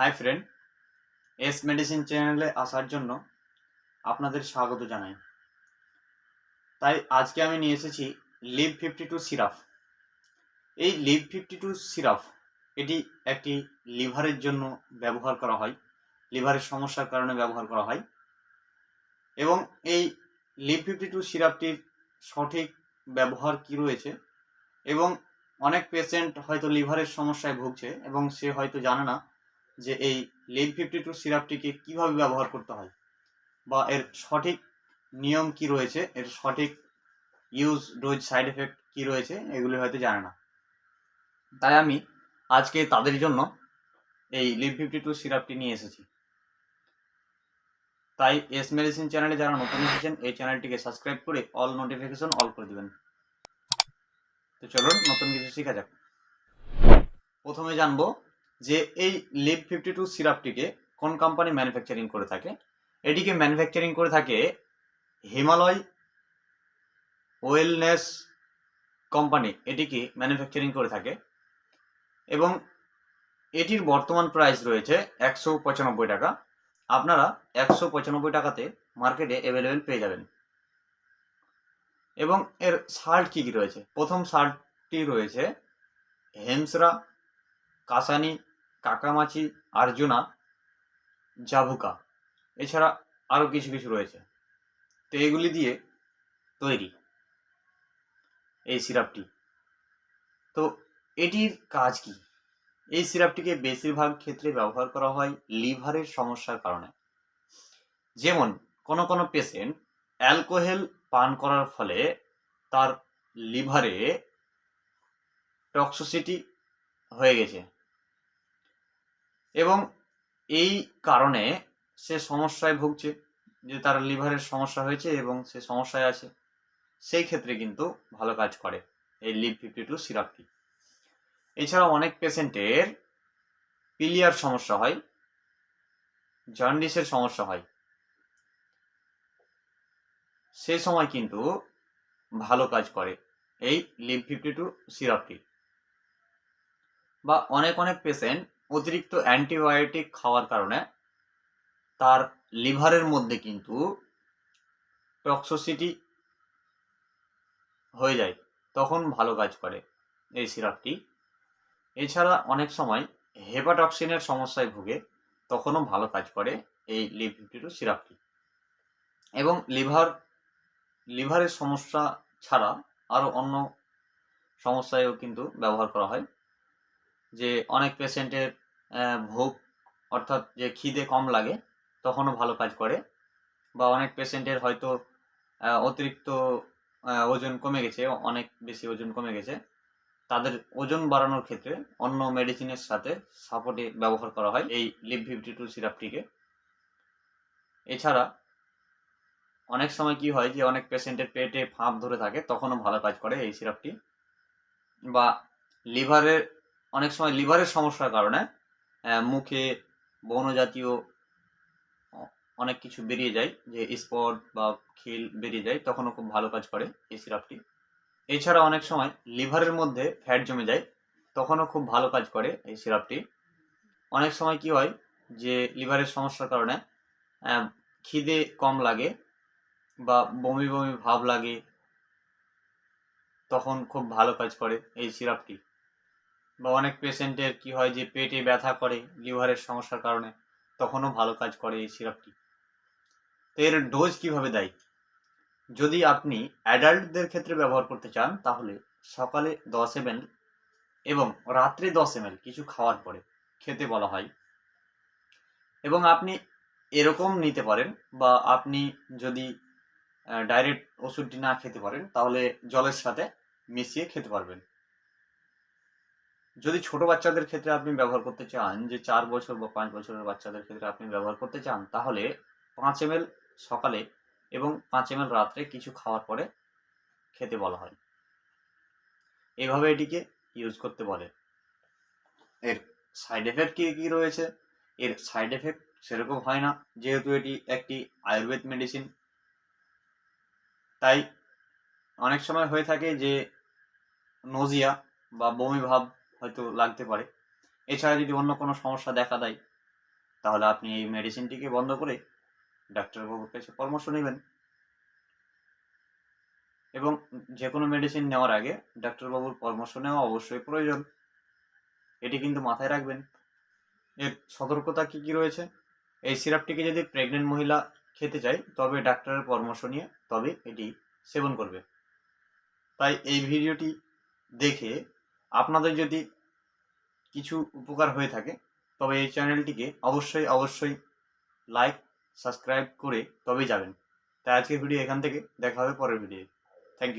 Hi friend S medicine চ্যানেলে আসার জন্য আপনাদের স্বাগত জানাই। তাই আজকে আমি নিয়ে এসেছি লিভ ফিফটি টু সিরাপ এই লিভ ফিফটি টু সিরাপ এটি একটি লিভারের জন্য ব্যবহার করা হয়, লিভারের সমস্যার কারণে ব্যবহার করা হয়। এবং এই লিভ ফিফটি টু সিরাপটির সঠিক ব্যবহার কি রয়েছে? এবং অনেক পেশেন্ট হয়তো লিভারের সমস্যায় ভুগছে এবং সে হয়তো জানে না যে এই লিভ ফিফটি টু সিরাপটিকে কীভাবে ব্যবহার করতে হয়? বা এর সঠিক নিয়ম কি রয়েছে? এর সঠিক ইউজ ডোজ সাইড এফেক্ট কি রয়েছে? এগুলি হয়তো জানে না। তাই আমি আজকে তাদের জন্য এই লিভ ফিফটি টু সিরাপটি নিয়ে এসেছি। তাই এস মেডিসিন চ্যানেলে যারা নতুন এসেছেন, এই চ্যানেলটিকে সাবস্ক্রাইব করে অল নোটিফিকেশন অল করে দেবেন। তো চলুন নতুন কিছু শেখা যাক। প্রথমে জানব যে এই লিভ ফিফটি টু সিরাপটিকে কোন কোম্পানি ম্যানুফ্যাকচারিং করে থাকে? এটিকে ম্যানুফ্যাকচারিং করে থাকে হিমালয় ওয়েলনেস কোম্পানি এটিকে ম্যানুফ্যাকচারিং করে থাকে। এবং এটির বর্তমান প্রাইস রয়েছে একশো পঁচানব্বই টাকা। আপনারা একশো পঁচানব্বই টাকাতে মার্কেটে অ্যাভেলেবেল পেয়ে যাবেন। এবং এর শার্ট কী কী রয়েছে? প্রথম শার্টটি রয়েছে হেমসরা, কাসানি কাকামাচি, আর্জুনা জাভুকা এছাড়া আরও কিছু কিছু রয়েছে। তো এগুলি দিয়ে তৈরি এই সিরাপটি। তো এটির কাজ কি? এই সিরাপটিকে বেশিরভাগ ক্ষেত্রে ব্যবহার করা হয় লিভারের সমস্যার কারণে। যেমন কোনো কোনো পেশেন্ট অ্যালকোহল পান করার ফলে তার লিভারে টক্সিসিটি হয়ে গেছে। এবং এই কারণে সে সমস্যায় ভুগছে, যে তার লিভারের সমস্যা হয়েছে এবং সে সমস্যায় আছে। সেই ক্ষেত্রে কিন্তু ভালো কাজ করে এই লিভ ফিফটি টু সিরাপটি। এছাড়া অনেক পেশেন্টের পিলিয়ার সমস্যা হয়, জন্ডিসের সমস্যা হয়। সে সময় কিন্তু ভালো কাজ করে এই লিভ ফিফটি টু সিরাপটি। বা অনেক অনেক পেশেন্ট অতিরিক্ত অ্যান্টিবায়োটিক খাওয়ার কারণে তার লিভারের মধ্যে কিন্তু টক্সোসিটি হয়ে যায়, তখন ভালো কাজ করে এই সিরাপটি। এছাড়া অনেক সময় হেপাটক্সিনের সমস্যায় ভুগে, তখনও ভালো কাজ করে এই লিভ ফিফটি টু সিরাপটি। এবং লিভার, লিভারের সমস্যা ছাড়া আরও অন্য সমস্যায়ও কিন্তু ব্যবহার করা হয়, যে অনেক পেশেন্টের ভোগ অর্থাৎ যে খিদে কম লাগে, তখনও ভালো কাজ করে। বা অনেক পেশেন্টের হয়তো অতিরিক্ত ওজন কমে গেছে, অনেক বেশি ওজন কমে গেছে। তাদের ওজন বাড়ানোর ক্ষেত্রে অন্য মেডিসিনের সাথে সাপোর্টে ব্যবহার করা হয় এই লিভ ফিফটি টু সিরাপটিকে এছাড়া, অনেক সময় কি হয় যে, অনেক পেশেন্টের পেটে ফাঁপ ধরে থাকে, তখনও ভালো কাজ করে এই সিরাপটি বা লিভারের অনেক সময় লিভারের সমস্যার কারণে মুখে বন জাতীয় অনেক কিছু বেরিয়ে যায়, যে স্পট বা খিল বেরিয়ে যায়, তখনও খুব ভালো কাজ করে এই সিরাপটি। এছাড়া অনেক সময় লিভারের মধ্যে ফ্যাট জমে যায়, তখনও খুব ভালো কাজ করে এই সিরাপটি। অনেক সময় কি হয় যে লিভারের সমস্যার কারণে খিদে কম লাগে বা বমি বমি ভাব লাগে, তখন খুব ভালো কাজ করে এই সিরাপটি। বা অনেক পেশেন্টের কি হয় যে পেটে ব্যথা করে লিভারের সমস্যার কারণে, তখনও ভালো কাজ করে এই সিরাপটি। তো এর ডোজ কীভাবে দেয়? যদি আপনি অ্যাডাল্টদের ক্ষেত্রে ব্যবহার করতে চান, তাহলে সকালে দশ এম এবং রাত্রে দশ এম কিছু খাওয়ার পরে খেতে বলা হয়। এবং আপনি এরকম নিতে পারেন বা আপনি যদি ডাইরেক্ট ওষুধটি না খেতে পারেন, তাহলে জলের সাথে মিশিয়ে খেতে পারবেন। যদি ছোট বাচ্চাদের ক্ষেত্রে আপনি ব্যবহার করতে চান, যে চার বছর বা পাঁচ বছরের বাচ্চাদের ক্ষেত্রে আপনি ব্যবহার করতে চান, তাহলে পাঁচ এম সকালে এবং পাঁচ এম রাত্রে কিছু খাওয়ার পরে খেতে বলা হয়। এইভাবে এটিকে ইউজ করতে বলে। এর সাইড এফেক্ট কী কী রয়েছে? এর সাইড এফেক্ট সেরকম হয় না, যেহেতু এটি একটি আয়ুর্বেদ মেডিসিন তাই অনেক সময় হয়ে থাকে যে নজিয়া বা বমি ভাব হয়তো লাগতে পারে। এছাড়া যদি অন্য কোনো সমস্যা দেখা দেয়, তাহলে আপনি এই মেডিসিনটিকে বন্ধ করে ডাক্তারবাবুর কাছে পরামর্শ নেবেন। এবং যে কোনো মেডিসিন নেওয়ার আগে ডাক্তারবাবুর পরামর্শ নেওয়া অবশ্যই প্রয়োজন। এটি কিন্তু মাথায় রাখবেন। এর সতর্কতা কি কি রয়েছে? এই সিরাপটিকে যদি প্রেগনেন্ট মহিলা খেতে চায়, তবে ডাক্তারের পরামর্শ নিয়ে তবে এটি সেবন করবে। তাই এই ভিডিওটি দেখে আপনাদের যদি কিছু উপকার হয়ে থাকে, তবে এই চ্যানেলটিকে অবশ্যই অবশ্যই লাইক সাবস্ক্রাইব করে তবেই যাবেন। তাই আজকের ভিডিও এখান থেকে, দেখা হবে পরের ভিডিও থ্যাংক ইউ